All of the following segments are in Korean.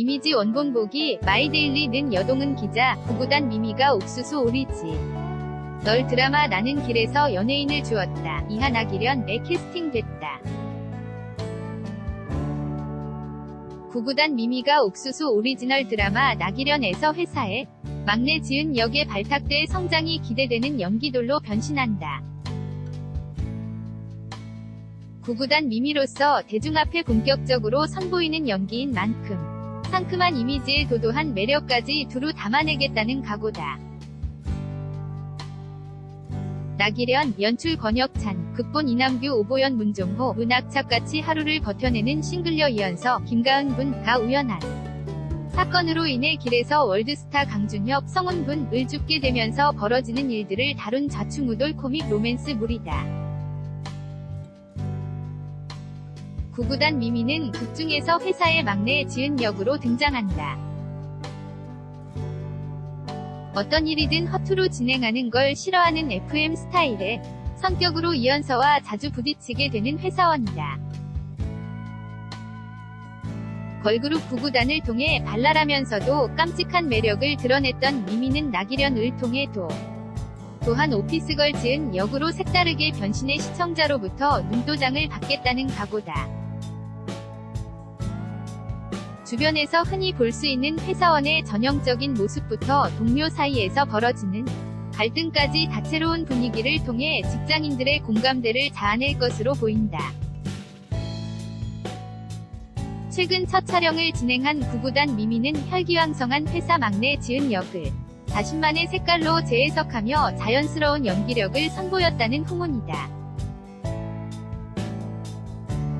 이미지 원본 보기 마이데일리는 여동은 기자 구구단 미미가 옥수수 오리지. 널 드라마 나는 길에서 연예인을 주었다. 이하나 기련에 캐스팅됐다. 구구단 미미가 옥수수 오리지널 드라마 나기련에서 회사에 막내 지은 역의 발탁돼 성장이 기대되는 연기돌로 변신한다. 구구단 미미로서 대중 앞에 본격적으로 선보이는 연기인 만큼 상큼한 이미지에 도도한 매력까지 두루 담아내겠다는 각오다. 나기련, 연출 권혁찬, 극본 이남규 오보연 문종호, 문학착같이 하루를 버텨내는 싱글녀 이연서, 김가은 분, 가우연한. 사건으로 인해 길에서 월드스타 강준혁, 성훈 분을 죽게 되면서 벌어지는 일들을 다룬 좌충우돌 코믹 로맨스 물이다. 구구단 미미는 극중에서 회사의 막내 지은 역으로 등장한다. 어떤 일이든 허투루 진행하는 걸 싫어하는 FM 스타일에 성격으로 이연서와 자주 부딪히게 되는 회사원이다. 걸그룹 구구단을 통해 발랄하면서도 깜찍한 매력을 드러냈던 미미는 나기련을 통해 도 또한 오피스걸 지은 역으로 색다르게 변신해 시청자로부터 눈도장을 받겠다는 각오다. 주변에서 흔히 볼 수 있는 회사원의 전형적인 모습부터 동료 사이에서 벌어지는 갈등까지 다채로운 분위기를 통해 직장인들의 공감대를 자아낼 것으로 보인다. 최근 첫 촬영을 진행한 구구단 미미는 혈기왕성한 회사 막내 지은 역을 자신만의 색깔로 재해석하며 자연스러운 연기력을 선보였다는 후문이다.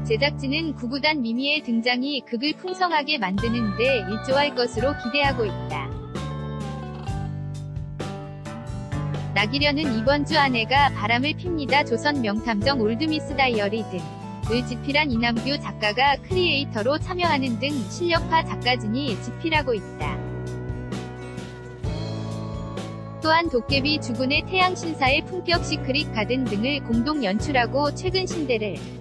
제작진은 구구단 미미의 등장이 극을 풍성하게 만드는데 일조할 것으로 기대하고 있다. 나기련은 이번 주 아내가 바람을 핍니다 조선 명탐정 올드미스 다이어리 등을 집필한 이남규 작가가 크리에이터로 참여하는 등 실력파 작가진이 집필하고 있다. 또한 도깨비 주군의 태양신사의 품격 시크릿 가든 등을 공동 연출하고 최근 신데렐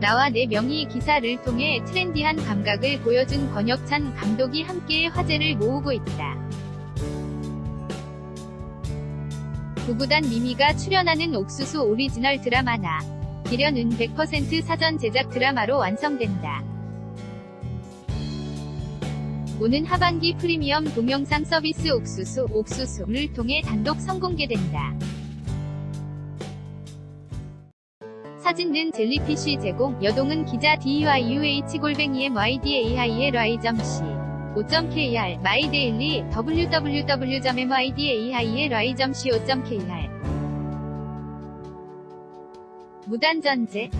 나와 4명이 기사를 통해 트렌디한 감각을 보여준 권혁찬 감독이 함께 화제를 모으고 있다. 구구단 미미가 출연하는 옥수수 오리지널 드라마 나 기련은 100% 사전 제작 드라마로 완성된다. 오는 하반기 프리미엄 동영상 서비스 옥수수, 옥수수를 통해 단독 선공개된다. 사진 등 젤리피쉬 제공, 여동은 기자 DYUH-MYDAIL-Y.C 5.KR, 마이데일리, www.mydail.co.kr 무단전제